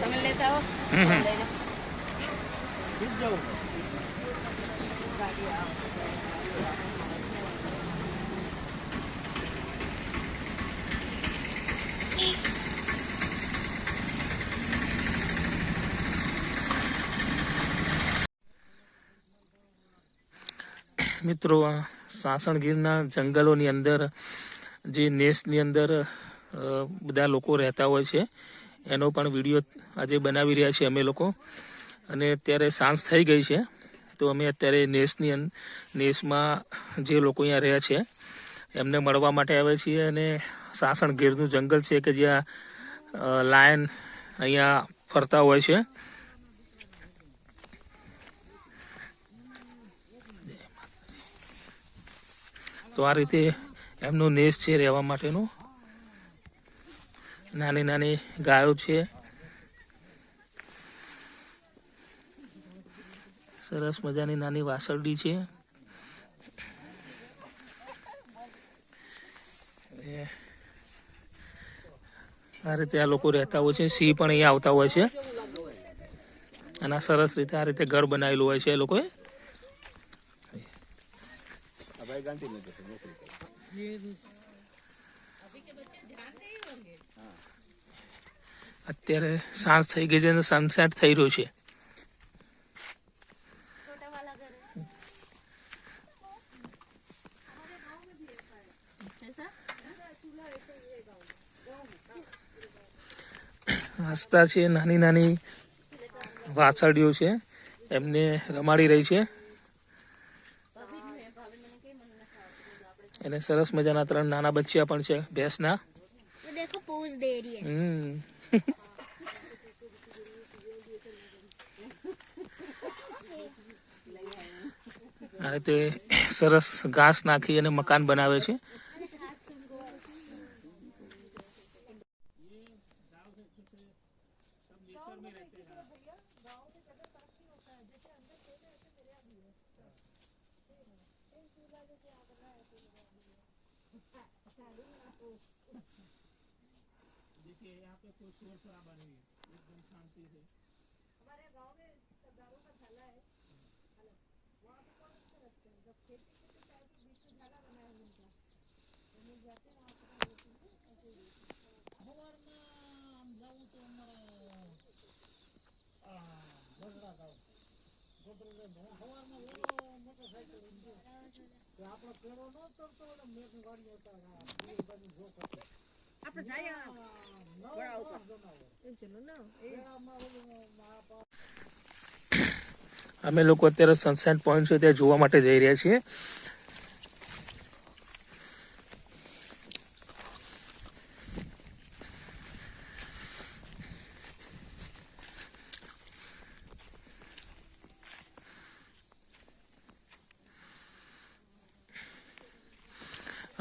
समझ लेता हो लेना जाओ મિત્રો આ સાસણગીરના જંગલોની અંદર, જે નેસની અંદર બધા લોકો રહેતા હોય છે. એનો પણ વીડિયો આજે બનાવી રહ્યા છીએ અમે લોકો. અને અત્યારે સાંજ થઈ ગઈ છે, તો અમે અત્યારે નેસની નેસમાં જે લોકો અહીંયા રહ્યા છે, એમને મળવા માટે આવ્યા છીએ. અને સાસણ ગીરનું જંગલ છે કે જ્યાં લાયન અહીંયા ફરતા હોય છે. તો આ રીતે એમનો નેસ છે રહેવા માટેનો. નાની નાની ગાયો છે. સરસ મજાની નાની વાસરડી છે. આ રીતે આ લોકો રહેતા હોય છે. સિંહ પણ અહીંયા આવતા હોય છે. અને સરસ રીતે આ રીતે ઘર બનાવેલું હોય છે એ લોકોએ. અત્યારે સાંજ થઈ ગઈ છે અને સનસેટ થઈ રહ્યું છે. હસતા છે નાની નાની વાછરડીઓ છે, એમને રમાડી રહી છે. અને સરસ મજાના ત્રણ નાના બચ્ચા પણ છે ભેંસના. દેખો તે સરસ ઘાસ નાખી અને મકાન બનાવે છે. देखिए यहाँ पे कोई शोर शराबा नहीं है। एकदम शांति से। हमारे गाँव में सरदारों का झाला है। वहाँ पे कौन से रखते हैं? जब खेती के चाय के बीच में झाला बनाया मिलता तो मिल जाते हैं वहाँ पता होती है। हमारे नाम जाऊँ तो हमारा गाँव। गाँव। गाँव गाँव हमारा मोटरसाइकिल। અમે લોકો અત્યારે સનસેટ પોઈન્ટ છે ત્યાં જોવા માટે જઈ રહ્યા છીએ.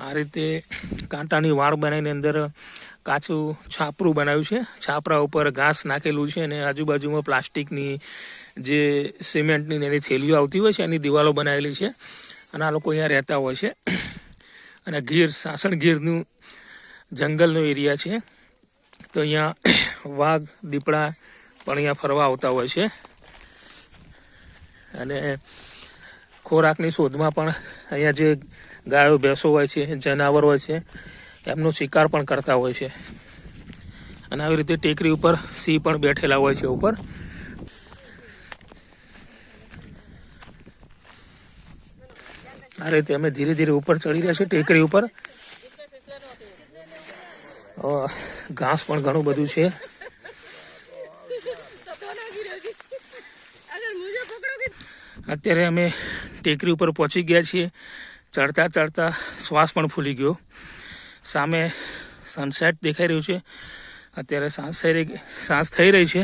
આ રીતે કાંટાની વાળ બનાવીને અંદર કાચું છાપરું બનાવ્યું છે. છાપરા ઉપર ઘાસ નાખેલું છે અને આજુબાજુમાં પ્લાસ્ટિકની જે સિમેન્ટની એની થેલીઓ આવતી હોય છે, એની દિવાલો બનાવેલી છે અને આ લોકો અહીંયા રહેતા હોય છે. અને ગીર, સાસણ ગીરનું જંગલનો એરિયા છે. તો અહીંયા વાઘ, દીપડા પણ અહીંયા ફરવા આવતા હોય છે. અને ખોરાકની શોધમાં પણ અહીંયા જે ગાયો, ભેંસો હોય છે, જનાવર હોય છે, એમનો શિકાર પણ કરતા હોય છે. અને આવી રીતે ટેકરી ઉપર સિંહ પણ બેઠેલા હોય છે ઉપર. આ રીતે અમે ધીરે ધીરે ઉપર ચડી રહ્યા છીએ ટેકરી ઉપર. ઘાસ પણ ઘણું બધું છે. અત્યારે અમે ટેકરી ઉપર પહોંચી ગયા છીએ. ચડતા ચડતા શ્વાસ પણ ફૂલી ગયો. સામે સનસેટ દેખાઈ રહ્યું છે. અત્યારે સાંજ થઈ રહી સાંજ થઈ રહી છે.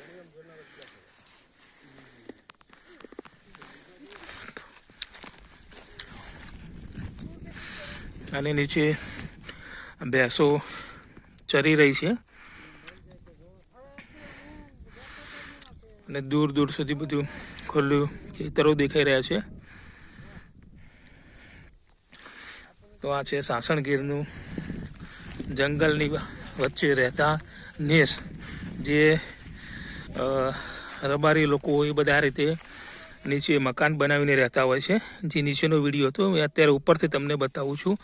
અને નીચે ભેંસો ચરી રહી છે. અને દૂર દૂર સુધી બધું ખુલ્લું ખેતરો દેખાઈ રહ્યા છે. તો આ છે સાસણગીરનું જંગલની વચ્ચે રહેતા નેસ, જે રબારી લોકો એ બધા રીતે નીચે મકાન બનાવીને રહેતા હોય છે. જે નીચેનો વીડિયો હતો મેં અત્યારે ઉપરથી તમને બતાવું છું.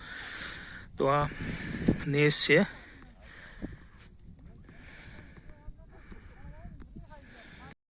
તો આ નેસ છે.